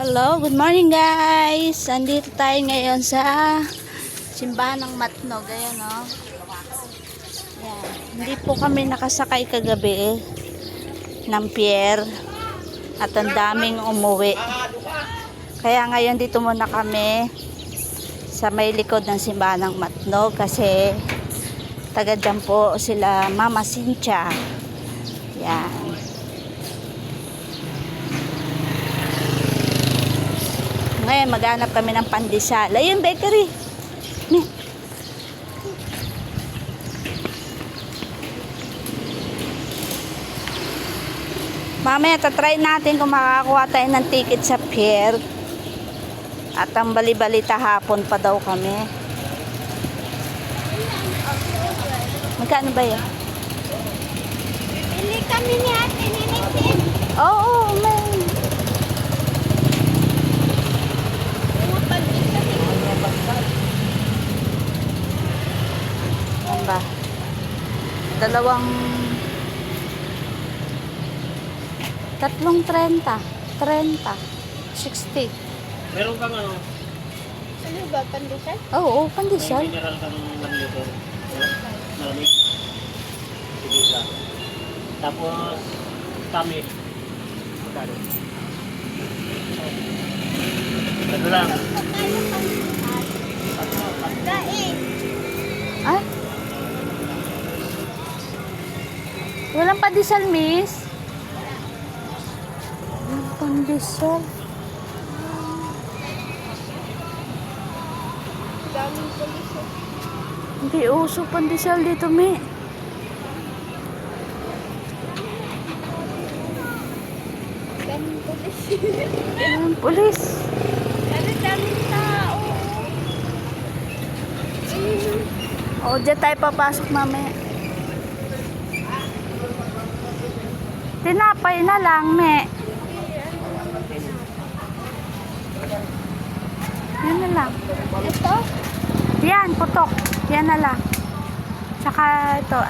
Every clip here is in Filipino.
Hello, good morning guys. Andito tayo ngayon sa simbahan ng Matnog. Ayan o. Oh. Yan. Hindi po kami nakasakay kagabi eh, ng pier. At ang daming umuwi. Kaya ngayon dito muna kami sa may likod ng simbahan ng Matnog kasi taga dyan po sila Mama Cynthia. Yan. Ngayon, maghanap kami ng pandesal. Ayun, bakery. Ni. Mamaya, tatry natin kung makakakuha tayo ng ticket sa pier. At ang bali-balita hapon pa daw kami. Magkano ba yan? Bili kami ni Ate Ninitin. Oo, oh, may. Mga pagkit kasi Ano ba? Dalawang... Tatlong 30. 30. 60. Meron kang ano, ano ba, pandesal? Oo, oh, may pandesal. mineral kang 1 liter. Malamig. Sige lang. Tapos, kami. Magkano? Ano lang? Pagkano Walang pandesal, miss? Walang pandesal. Daming pulis. oh. Hindi uso pandesal dito, mi. Daming pulis. Walang pulis. Ano daming tao. O, dyan tayo papasok mamaya. Tinapay na lang, me. Yan na lang. Ito? Yan, putok. Yan na lang. Tsaka ito.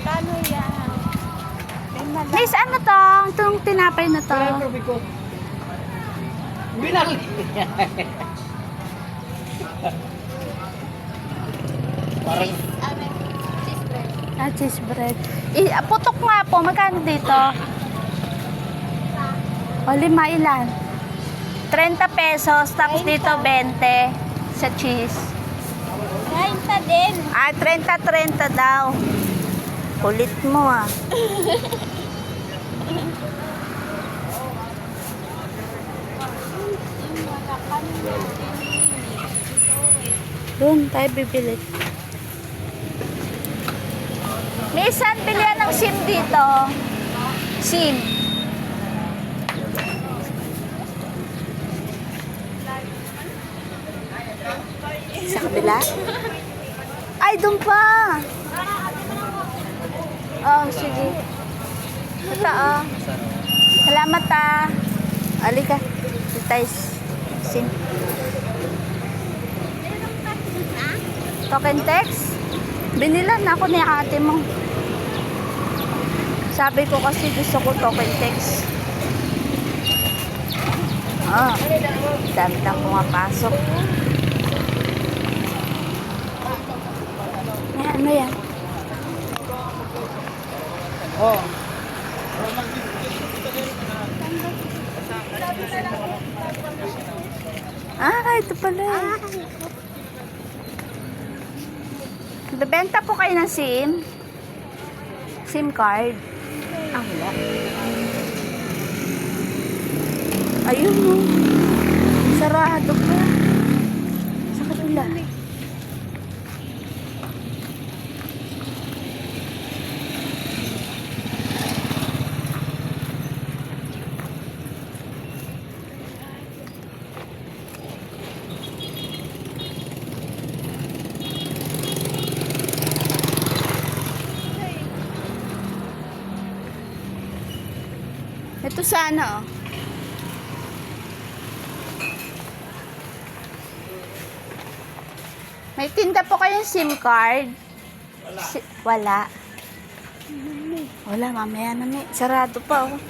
Kano yan? Miss, ano to? Itong tinapay na to. ko. Binali. Parang. Ah, cheese bread. I, putok nga po. Magkano dito? O, lima ilan? 30 pesos. Tapos 30. dito 20 sa cheese. Kain pa din. Ah, 30-30 daw. Kulit mo ah. Doon tayo bibili. Misan, bilihan ng SIM dito. SIM. Sa kabila? Ay, doon pa. Oh, sige. Ito, oh. Salamat, ah. Alika. Dito tayo. SIM. Token text? Binilan na ako ni ate mo. Sabi ko kasi gusto ko token text. Ah, dami nang pumapasok. Yan, ano yan? Oh. Ah, ito pala. eh. Bebenta po kayo ng SIM? SIM card? Ah, wala. Ayun mo. Sarado pa. Sa kabila. Ito sana oh. May tinda po kayong SIM card? Si- wala. Wala, mamaya na may. Sarado pa oh.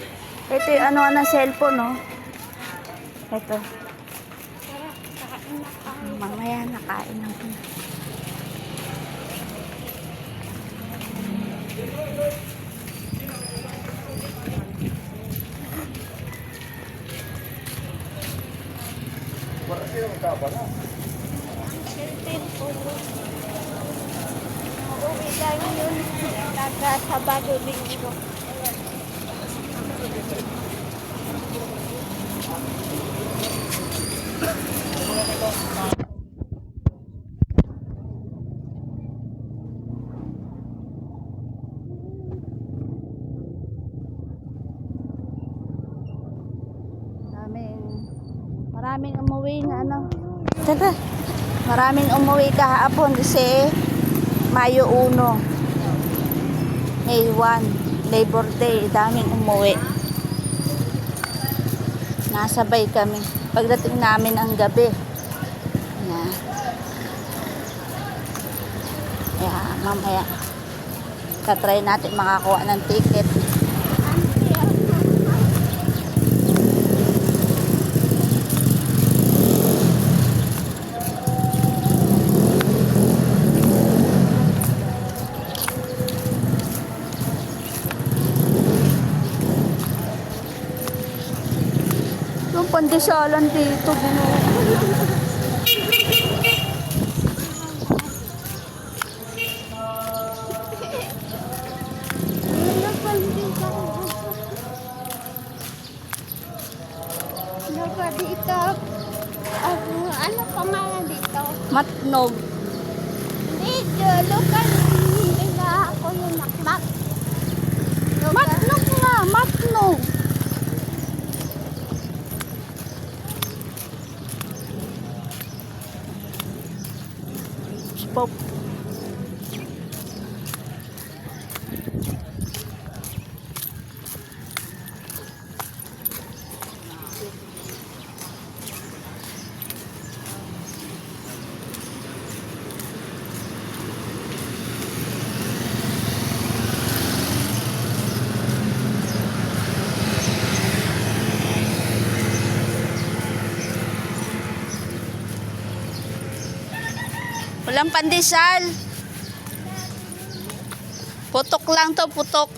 Ito yung ano ng cellphone oh. Ito. Tara, kain na Mamaya nakain ako. Silpin po. Uuwi lang yun. Taga Sabado Linggo. Maraming, maraming umuwi na ano. Tara. Maraming umuwi kahapon kasi Mayo 1. May 1. Labor Day. Daming umuwi. Nasabay kami. Pagdating namin ang gabi. Yan. Kaya mamaya tatry natin makakuha ng ticket. Yung pandesalan dito, ba dito? Ano, ano pangalan dito? Matnog. Dito, lokal. Na ako yung nakmak. Matnog nga, matnog. Pop. Walang pandesal. Putok lang to, putok.